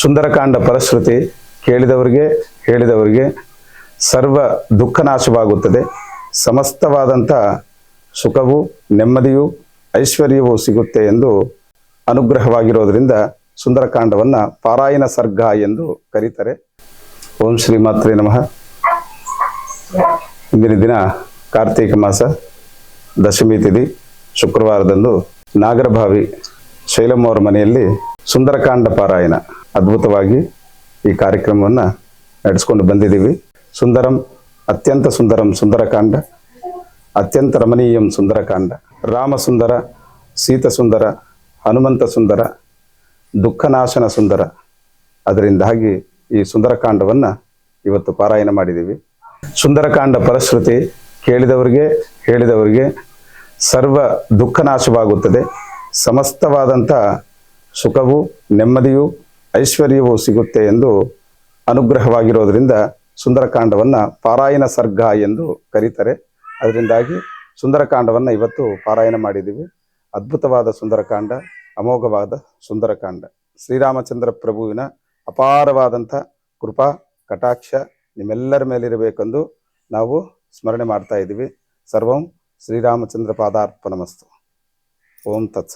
ಸುಂದರಕಾಂಡ ಪರಶ್ರುತಿ ಕೇಳಿದವರಿಗೆ, ಹೇಳಿದವರಿಗೆ ಸರ್ವ ದುಃಖ ನಾಶವಾಗುತ್ತದೆ. ಸಮಸ್ತವಾದಂಥ ಸುಖವು, ನೆಮ್ಮದಿಯು, ಐಶ್ವರ್ಯವೂ ಸಿಗುತ್ತೆ ಎಂದು ಅನುಗ್ರಹವಾಗಿರೋದರಿಂದ ಸುಂದರಕಾಂಡವನ್ನು ಪಾರಾಯಣ ಸರ್ಗ ಎಂದು ಕರೀತಾರೆ. ಓಂ ಶ್ರೀ ಮಾತ್ರೇ ನಮಃ. ಇಂದಿನ ದಿನ ಕಾರ್ತೀಕ ಮಾಸ, ದಶಮಿ ತಿಥಿ, ಶುಕ್ರವಾರದಂದು ನಾಗರಭಾವಿ ಶೈಲಮ್ಮ ಅವರ ಮನೆಯಲ್ಲಿ ಸುಂದರಕಾಂಡ ಪಾರಾಯಣ. ಅದ್ಭುತವಾಗಿ ಈ ಕಾರ್ಯಕ್ರಮವನ್ನು ನಡೆಸ್ಕೊಂಡು ಬಂದಿದ್ದೀವಿ. ಸುಂದರಂ, ಅತ್ಯಂತ ಸುಂದರಂ ಸುಂದರಕಾಂಡ, ಅತ್ಯಂತ ರಮಣೀಯಂ ಸುಂದರಕಾಂಡ. ರಾಮ ಸುಂದರ ಸೀತ ಸುಂದರ ಹನುಮಂತ ಸುಂದರ, ದುಃಖನಾಶನ ಸುಂದರ. ಅದರಿಂದಾಗಿ ಈ ಸುಂದರಕಾಂಡವನ್ನು ಇವತ್ತು ಪಾರಾಯಣ ಮಾಡಿದ್ದೀವಿ. ಸುಂದರಕಾಂಡ ಫಲಶ್ರುತಿ ಕೇಳಿದವರಿಗೆ, ಹೇಳಿದವರಿಗೆ ಸರ್ವ ದುಃಖನಾಶವಾಗುತ್ತದೆ. ಸಮಸ್ತವಾದಂಥ ಸುಖವು, ನೆಮ್ಮದಿಯು ಐಶ್ವರ್ಯವೂ ಸಿಗುತ್ತೆ ಎಂದು ಅನುಗ್ರಹವಾಗಿರೋದ್ರಿಂದ ಸುಂದರಕಾಂಡವನ್ನು ಪಾರಾಯಣ ಸರ್ಗ ಎಂದು ಕರೀತಾರೆ. ಅದರಿಂದಾಗಿ ಸುಂದರಕಾಂಡವನ್ನು ಇವತ್ತು ಪಾರಾಯಣ ಮಾಡಿದ್ದೀವಿ. ಅದ್ಭುತವಾದ ಸುಂದರಕಾಂಡ, ಅಮೋಘವಾದ ಸುಂದರಕಾಂಡ. ಶ್ರೀರಾಮಚಂದ್ರ ಪ್ರಭುವಿನ ಅಪಾರವಾದಂಥ ಕೃಪಾ, ಕಟಾಕ್ಷ ನಿಮ್ಮೆಲ್ಲರ ಮೇಲಿರಬೇಕೆಂದು ನಾವು ಸ್ಮರಣೆ ಮಾಡ್ತಾ ಇದ್ದೀವಿ. ಸರ್ವಂ ಶ್ರೀರಾಮಚಂದ್ರ ಪಾದಾರ್ಪಣಮಸ್ತು. ಓಂ ತತ್ಸ